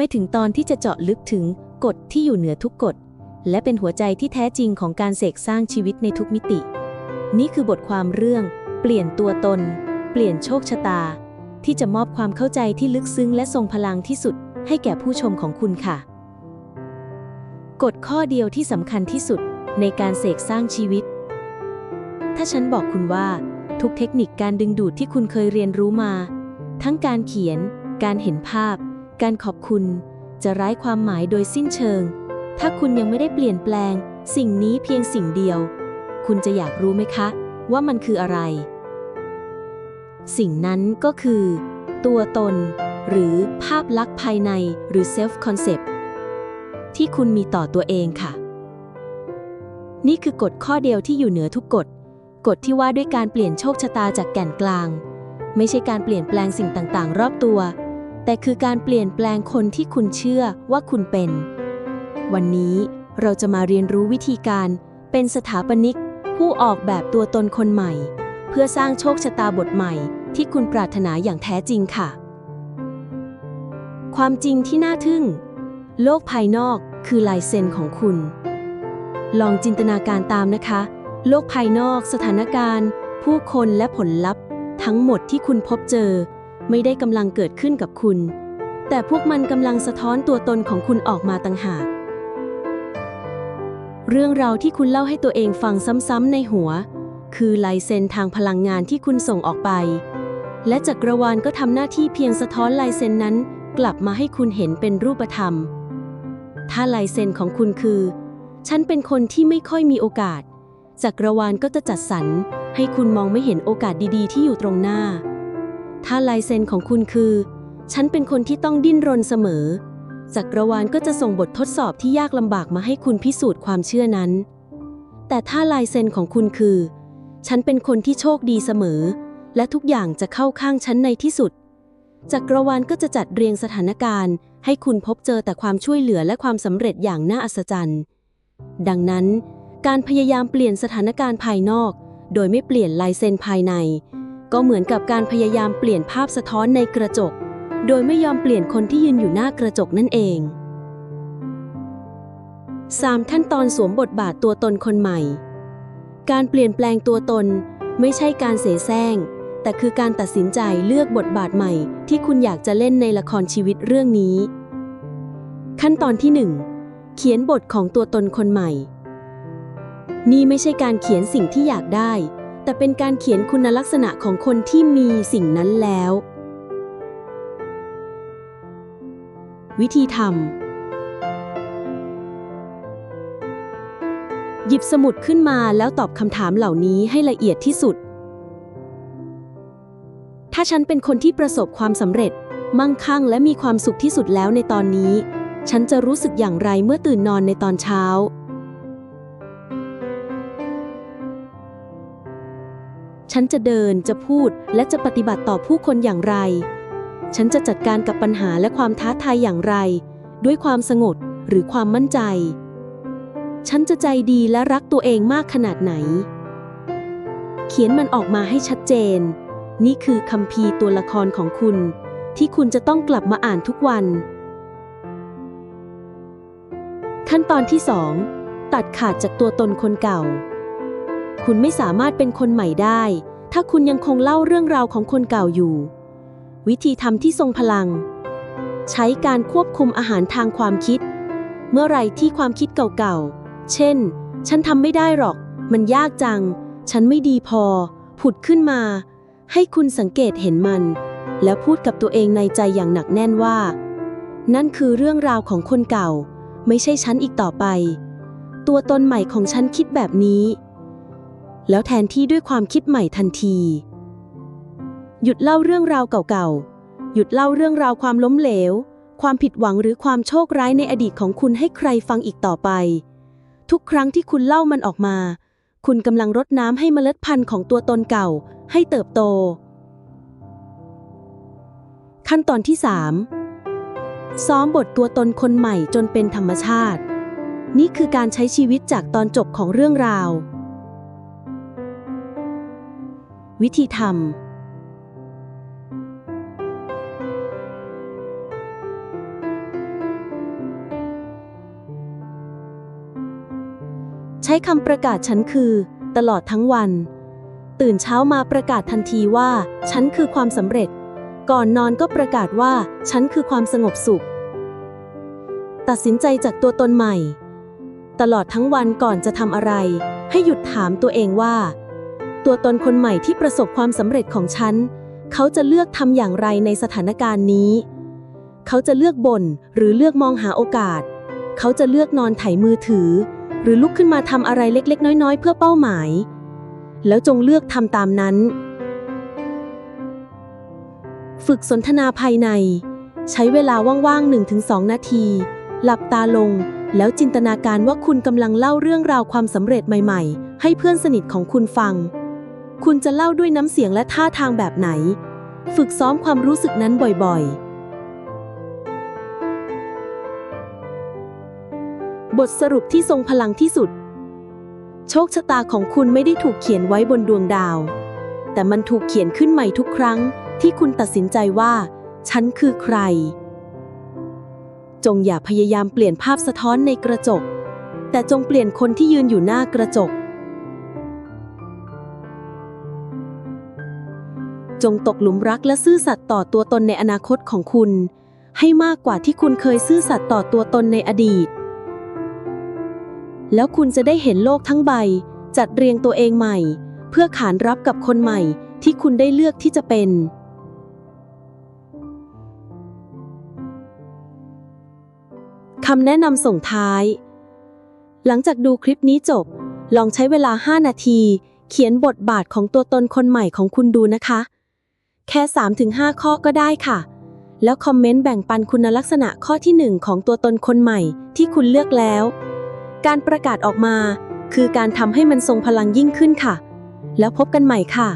ไม่ถึงตอนที่จะเจาะลึกถึงกฎที่อยู่เหนือทุกกฎ และเป็นหัวใจที่แท้จริงของการเสกสร้างชีวิตในทุกมิติ นี่คือบทความเรื่อง เปลี่ยนตัวตน เปลี่ยนโชคชะตา ที่จะมอบความเข้าใจที่ลึกซึ้งและทรงพลังที่สุด ให้แก่ผู้ชมของคุณค่ะ กฎข้อเดียวที่สำคัญที่สุดในการเสกสร้างชีวิต ถ้าฉันบอกคุณว่า ทุกเทคนิคการดึงดูดที่คุณเคยเรียนรู้มา ทั้งการเขียน การเห็นภาพ การขอบคุณจะไร้ความหมายโดยสิ้นเชิง ถ้าคุณยังไม่ได้เปลี่ยนแปลง สิ่งนี้เพียงสิ่งเดียว คุณจะอยากรู้ไหมคะ ว่ามันคืออะไร สิ่งนั้นก็คือ ตัวตน หรือภาพลักษณ์ภายในหรือ self concept ที่คุณมีต่อตัวเองค่ะ นี่คือกฎข้อเดียวที่อยู่เหนือทุกกฎ กฎที่ว่าด้วยการเปลี่ยนโชคชะตาจากแก่นกลาง ไม่ใช่การเปลี่ยนแปลงสิ่งต่างๆ รอบตัว แต่คือการเปลี่ยนแปลงคนที่คุณเชื่อว่าคุณเป็น วันนี้เราจะมาเรียนรู้วิธีการ เป็นสถาปนิก ผู้ออกแบบตัวตนคนใหม่ เพื่อสร้างโชคชะตาบทใหม่ ที่คุณปรารถนาอย่างแท้จริงค่ะ ความจริงที่น่าทึ่ง โลกภายนอกคือลายเซ็นของคุณ ลองจินตนาการตามนะคะ โลกภายนอกสถานการณ์ ผู้คนและผลลัพธ์ ทั้งหมดที่คุณพบเจอ ไม่ได้กำลังเกิดขึ้นกับคุณ แต่พวกมันกำลังสะท้อนตัวตนของคุณออกมาต่างหาก เรื่องราวที่คุณเล่าให้ตัวเองฟังซ้ำๆในหัว คือลายเซ็นทางพลังงานที่คุณส่งออกไป และจักรวาลก็ทำหน้าที่เพียงสะท้อนลายเซ็นนั้น กลับมาให้คุณเห็นเป็นรูปธรรม ถ้าลายเซ็นของคุณคือ ฉันเป็นคนที่ไม่ค่อยมีโอกาสจักรวาลก็จะจัดสรรให้คุณมองไม่เห็นโอกาสดีๆ ที่อยู่ตรงหน้า ถ้าลายเซ็นของคุณคือ ฉันเป็นคนที่ต้องดิ้นรนเสมอ จักรวาลก็จะส่งบททดสอบที่ยากลำบากมาให้คุณพิสูจน์ความเชื่อนั้น แต่ถ้าลายเซ็นของคุณคือ ฉันเป็นคนที่โชคดีเสมอ และทุกอย่างจะเข้าข้างฉันในที่สุด จักรวาลก็จะจัดเรียงสถานการณ์ ให้คุณพบเจอแต่ความช่วยเหลือและความสำเร็จอย่างน่าอัศจรรย์ ดังนั้น การพยายามเปลี่ยนสถานการณ์ภายนอก โดยไม่เปลี่ยนลายเซ็นภายใน ก็เหมือนกับการพยายามเปลี่ยนภาพสะท้อนในกระจก โดยไม่ยอมเปลี่ยนคนที่ยืนอยู่หน้ากระจกนั่นเอง 3. ขั้นตอนสวมบทบาทตัวตนคนใหม่ การเปลี่ยนแปลงตัวตนไม่ใช่การเสแสร้ง แต่คือการตัดสินใจเลือกบทบาทใหม่ ที่คุณอยากจะเล่นในละครชีวิตเรื่องนี้ ขั้นตอนที่ 1 เขียนบทของตัวตนคนใหม่ นี่ไม่ใช่การเขียนสิ่งที่อยากได้ แต่เป็นการเขียนคุณลักษณะของคนที่มีสิ่งนั้นแล้ว วิธีทำหยิบสมุดขึ้นมาแล้วตอบคำถามเหล่านี้ให้ละเอียดที่สุด ถ้าฉันเป็นคนที่ประสบความสำเร็จ มั่งคั่งและมีความสุขที่สุดแล้วในตอนนี้ ฉันจะรู้สึกอย่างไรเมื่อตื่นนอนในตอนเช้า ฉันจะเดินจะพูดและจะปฏิบัติต่อผู้คนอย่างไร ฉันจะจัดการกับปัญหาและความท้าทายอย่างไร ด้วยความสงบหรือความมั่นใจ ฉันจะใจดีและรักตัวเองมากขนาดไหน เขียนมันออกมาให้ชัดเจน นี่คือคัมภีตัวละครของคุณ ที่คุณจะต้องกลับมาอ่านทุกวัน ขั้นตอนที่ 2 ตัดขาดจากตัวตนคนเก่า คุณไม่สามารถเป็นคนใหม่ได้ ถ้าคุณยังคงเล่าเรื่องราวของคนเก่าอยู่ วิธีทำที่ทรงพลัง ใช้การควบคุมอาหารทางความคิด เมื่อไรที่ความคิดเก่าๆ เช่น ฉันทำไม่ได้หรอก มันยากจัง ฉันไม่ดีพอ ผุดขึ้นมา ให้คุณสังเกตเห็นมัน แล้วพูดกับตัวเองในใจอย่างหนักแน่นว่า นั่นคือเรื่องราวของคนเก่า ไม่ใช่ฉันอีกต่อไป ตัวตนใหม่ของฉันคิดแบบนี้ แล้วแทนที่ด้วยความคิดใหม่ทันที หยุดเล่าเรื่องราวเก่าๆ หยุดเล่าเรื่องราวความล้มเหลว ความผิดหวังหรือความโชคร้ายในอดีตของคุณให้ใครฟังอีกต่อไป ทุกครั้งที่คุณเล่ามันออกมา คุณกำลังรดน้ำให้เมล็ดพันธุ์ของตัวตนเก่า ให้เติบโต ขั้นตอนที่ 3 ซ้อมบทตัวตนคนใหม่จนเป็นธรรมชาติ นี่คือการใช้ชีวิตจากตอนจบของเรื่องราว วิธีทำใช้คำประกาศฉันคือ ตลอดทั้งวัน ตื่นเช้ามาประกาศทันทีว่า ฉันคือความสำเร็จ ก่อนนอนก็ประกาศว่า ฉันคือความสงบสุข ตัดสินใจจากตัวตนใหม่ ตลอดทั้งวันก่อนจะทำอะไร ให้หยุดถามตัวเองว่า ตัวตนคนใหม่ที่ประสบความสำเร็จของฉัน เขาจะเลือกทำอย่างไรในสถานการณ์นี้ เขาจะเลือกบ่นหรือเลือกมองหาโอกาส เขาจะเลือกนอนไถมือถือ หรือลุกขึ้นมาทำอะไรเล็ก ๆ น้อย ๆ เพื่อเป้าหมาย แล้วจงเลือกทำตามนั้น ฝึกสนทนาภายใน ใช้เวลาว่างๆ 1-2 นาที หลับตาลงแล้วจินตนาการว่าคุณกำลังเล่าเรื่องราวความสำเร็จใหม่ ๆ ให้เพื่อนสนิทของคุณฟัง คุณจะเล่าด้วยน้ำเสียงและท่าทางแบบไหน ฝึกซ้อมความรู้สึกนั้นบ่อยๆ บทสรุปที่ทรงพลังที่สุด โชคชะตาของคุณไม่ได้ถูกเขียนไว้บนดวงดาว แต่มันถูกเขียนขึ้นใหม่ทุกครั้ง ที่คุณตัดสินใจว่า ฉันคือใคร จงอย่าพยายามเปลี่ยนภาพสะท้อนในกระจก แต่จงเปลี่ยนคนที่ยืนอยู่หน้ากระจก จงตกหลุมรักและซื่อสัตย์ต่อตัวตนในอนาคตของคุณ ให้มากกว่าที่คุณเคยซื่อสัตย์ต่อตัวตนในอดีต แล้วคุณจะได้เห็นโลกทั้งใบ จัดเรียงตัวเองใหม่ เพื่อขานรับกับคนใหม่ที่คุณได้เลือกที่จะเป็นคำแนะนำส่งท้าย หลังจากดูคลิปนี้จบ ลองใช้เวลา 5 นาที เขียนบทบาทของตัวตนคนใหม่ของคุณดูนะคะ แค่ 3-5 ข้อก็ได้ค่ะ แล้วคอมเมนต์แบ่งปันคุณลักษณะข้อที่ 1 ของตัวตนคนใหม่ที่คุณเลือกแล้ว การประกาศออกมา คือการทำให้มันทรงพลังยิ่งขึ้นค่ะ แล้วพบกันใหม่ค่ะ